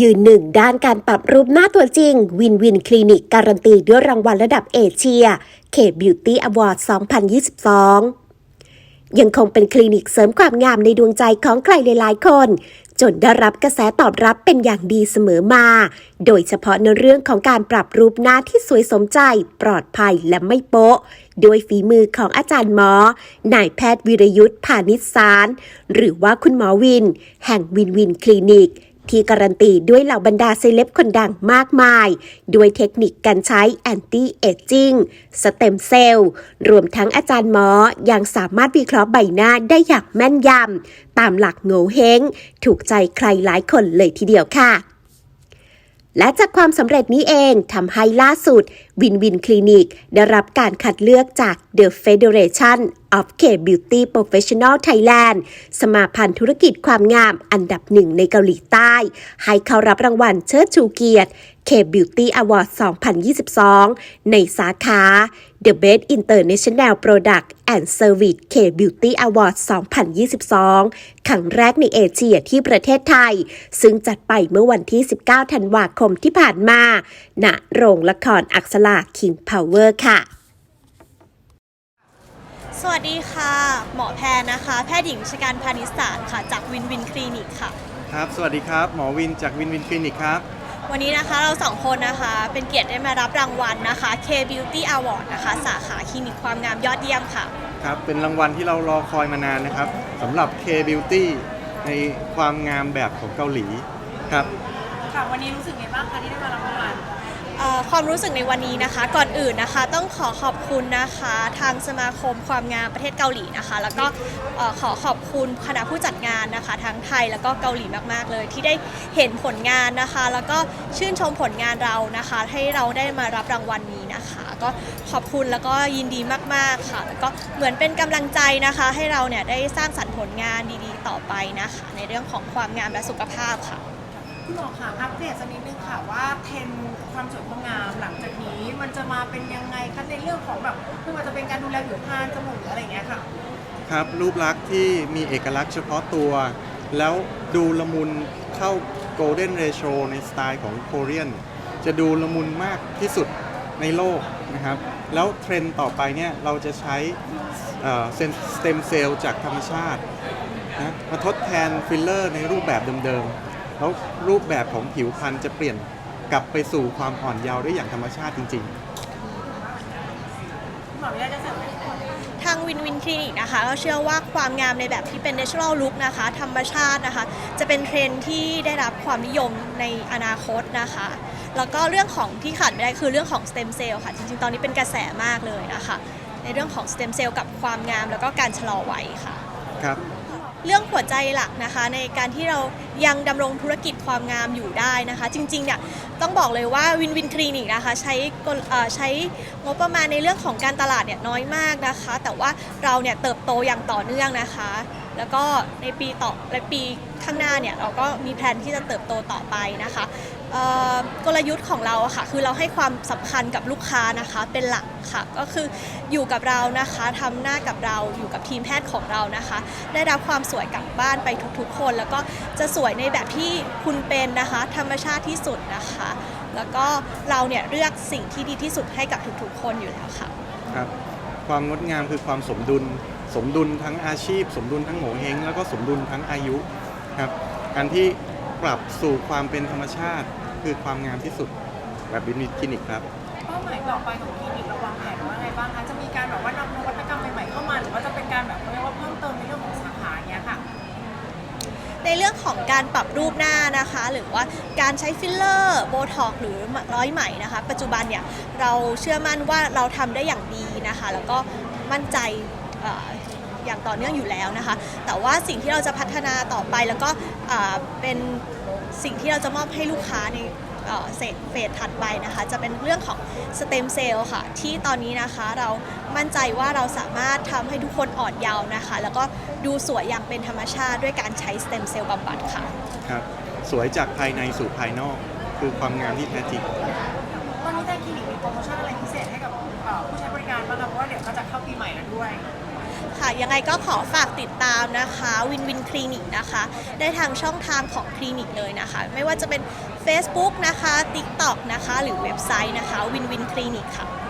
ยืนหนึ่งด้านการปรับรูปหน้าตัวจริง วินวินคลินิกการันตีด้วยรางวัลระดับเอเชียเคบิวตี้อวอร์ด 2022 ยังคงเป็นคลินิกเสริมความงามในดวงใจของใครหลายๆคน จนได้รับกระแสตอบรับเป็นอย่างดีเสมอมา โดยเฉพาะในเรื่องของการปรับรูปหน้าที่สวยสมใจ ปลอดภัยและไม่โป๊ะโดยฝีมือของอาจารย์หมอ นายแพทย์วิรยุทธ์พานิชสาร หรือว่าคุณหมอวิน แห่งวินวินคลินิก ที่การันตีด้วยเหล่าบรรดาเซเลบคนดังมากมาย ด้วยเทคนิคการใช้แอนตี้เอจจิ้งสเต็มเซลล์ รวมทั้งอาจารย์หมอยังสามารถวิเคราะห์ใบหน้าได้อย่างแม่นยำ ตามหลักโง่เฮงถูกใจใครหลายคนเลยทีเดียวค่ะ และจากความสำเร็จนี้เองทำให้ล่าสุด วินวินคลินิก ได้รับการคัดเลือกจาก The Federation of K Beauty Professional Thailand สมาพันธ์ธุรกิจความงามอันดับหนึ่งในเกาหลีใต้ ให้เข้ารับรางวัลเชิดชูเกียรติ K Beauty Award 2022 ในสาขา The Best International Product and Service K Beauty Award 2022 ครั้งแรกในเอเชียที่ประเทศไทย ซึ่งจัดไปเมื่อวันที่ 19 ธันวาคมที่ผ่านมา ณ โรงละครอักษรา King Power ค่ะสวัสดีค่ะ หมอแพรนะคะ แพทย์หญิงชการพานิสารค่ะ จากวินวินคลินิกค่ะ ครับ สวัสดีครับ หมอวินจากวินวินคลินิกครับ วันนี้นะคะเราสองคนนะคะเป็นเกียรติได้มารับรางวัลนะคะ K Beauty Award นะคะ สาขาคลินิกความงามยอดเยี่ยมค่ะ ครับเป็นรางวัลที่เรารอคอยมานานนะครับสำหรับ K Beauty ในความงามแบบของเกาหลีครับ ค่ะวันนี้รู้สึกไงบ้างคะที่ได้มารับรางวัลเอ่อความรู้สึกในวันนี้นะคะ ก่อนอื่นนะคะ ต้องขอขอบคุณนะคะ ทางสมาคมความงามประเทศเกาหลีนะคะ แล้วก็เอ่อขอขอบคุณคณะผู้จัดงานนะคะ ทั้งไทยแล้วก็เกาหลีมากๆเลย ที่ได้เห็นผลงานนะคะ แล้วก็ชื่นชมผลงานเรานะคะ ให้เราได้มารับรางวัลนี้นะคะ ก็ขอบคุณแล้วก็ยินดีมากๆค่ะ แล้วก็เหมือนเป็นกำลังใจนะคะ ให้เราเนี่ยได้สร้างสรรค์ผลงานดีๆ ต่อไปนะคะ ในเรื่องของความงามและสุขภาพค่ะ คุณหมอคะอัปเดตสักนิดนึงค่ะว่าเทรนด์ความสวยความงามหลังจากนี้มันจะมาเป็นยังไงคะในเรื่องของแบบไม่ว่าจะเป็นการดูแลผิวพรรณจมูกหรืออะไรอย่างเงี้ยค่ะ ครับรูปลักษณ์ที่มีเอกลักษณ์เฉพาะตัว แล้วดูละมุนเข้า Golden Ratio ในสไตล์ของโคเรียน จะดูละมุนมากที่สุดในโลกนะครับ แล้วเทรนด์ต่อไปเนี่ยเราจะใช้เสเต็มเซลล์จากธรรมชาตินะมาทดแทนฟิลเลอร์ในรูปแบบเดิมๆ แล้วรูปแบบของผิวพรรณจะเปลี่ยนกลับไปสู่ความอ่อนเยาว์ได้อย่างธรรมชาติจริง ๆ คุณหมอไม่ได้จะเสริมไหมทางวินวินคลินิกนะคะก็เชื่อว่าความงามในแบบที่เป็น natural look นะคะ ธรรมชาตินะคะ จะเป็นเทรนด์ที่ได้รับความนิยมในอนาคตนะคะ แล้วก็เรื่องของที่ขาดไม่ได้คือเรื่องของ stem cell ค่ะ จริงๆ ตอนนี้เป็นกระแสมากเลยนะคะ ในเรื่องของ stem cell กับความงามแล้วก็การชะลอวัยค่ะ ครับ เรื่องหัวใจหลักนะคะในการที่เรายังดำรงธุรกิจความงามอยู่ได้นะคะ จริงๆเนี่ยต้องบอกเลยว่าวินวินคลินิกนะคะใช้เอ่อใช้งบประมาณในเรื่องของการตลาดเนี่ยน้อยมากนะคะ แต่ว่าเราเนี่ยเติบโตอย่างต่อเนื่องนะคะ แล้วก็ในปีต่อในปีข้างหน้าเนี่ยเราก็มีแผนที่จะเติบโตต่อไปนะคะกลยุทธ์ของเราค่ะคือเราให้ความสำคัญกับลูกค้านะคะเป็นหลักค่ะก็คืออยู่กับเรานะคะทำหน้ากับเราอยู่กับทีมแพทย์ของเรานะคะ ได้รับความสวยกลับบ้านไปทุกๆ คน แล้วก็จะสวยในแบบที่คุณเป็นนะคะ ธรรมชาติที่สุดนะคะ แล้วก็เราเนี่ยเลือกสิ่งที่ดีที่สุดให้กับทุกๆ คนอยู่แล้วค่ะครับความงดงามคือความสมดุล สมดุลทั้งอาชีพ สมดุลทั้งโหงเฮงแล้วก็สมดุลทั้งอายุครับการที่ปรับสู่ความเป็นธรรมชาติ คือความงามที่สุดแบบบินิคลินิกครับเป้าหมายต่อไปของคลินิกเราวางแผนว่าไงบ้างคะจะมีการแบบว่านำนวัตกรรมใหม่ๆเข้ามาหรือว่าจะเป็นการแบบเขาเรียกว่าเพิ่มเติมในเรื่องของสาขาอย่างเงี้ยค่ะ ในเรื่องของการปรับรูปหน้านะคะ หรือว่าการใช้ฟิลเลอร์โบท็อกหรือร้อยไหมนะคะ ปัจจุบันเนี่ยเราเชื่อมั่นว่าเราทำได้อย่างดีนะคะ แล้วก็มั่นใจเอ่อ อย่างต่อเนื่องอยู่แล้วนะคะ แต่ว่าสิ่งที่เราจะพัฒนาต่อไปแล้วก็อ่าเป็นสิ่งที่เราจะมอบให้ลูกค้าในเอ่อเฟสเฟสถัดไปนะคะ จะเป็นเรื่องของสเต็มเซลล์ค่ะ ที่ตอนนี้นะคะเรามั่นใจว่าเราสามารถทำให้ทุกคนอ่อนเยาว์นะคะ แล้วก็ดูสวยอย่างเป็นธรรมชาติด้วยการใช้สเต็มเซลล์บำบัดค่ะครับสวยจากภายในสู่ภายนอก คือความงามที่แท้จริงตอนนี้ทางคลินิกมีโปรโมชั่นอะไรพิเศษให้กับเอ่อผู้ใช้บริการบ้างคะเพราะว่าเดี๋ยวก็จะเข้าปีใหม่แล้วด้วยค ค่ะ ยังไงก็ขอฝากติดตามนะคะวินวินคลินิกนะคะ ได้ทางช่องทางของคลินิกเลยนะคะ ไม่ว่าจะเป็น Facebook นะคะ TikTok นะคะ หรือเว็บไซต์นะคะวินวินคลินิกค่ะ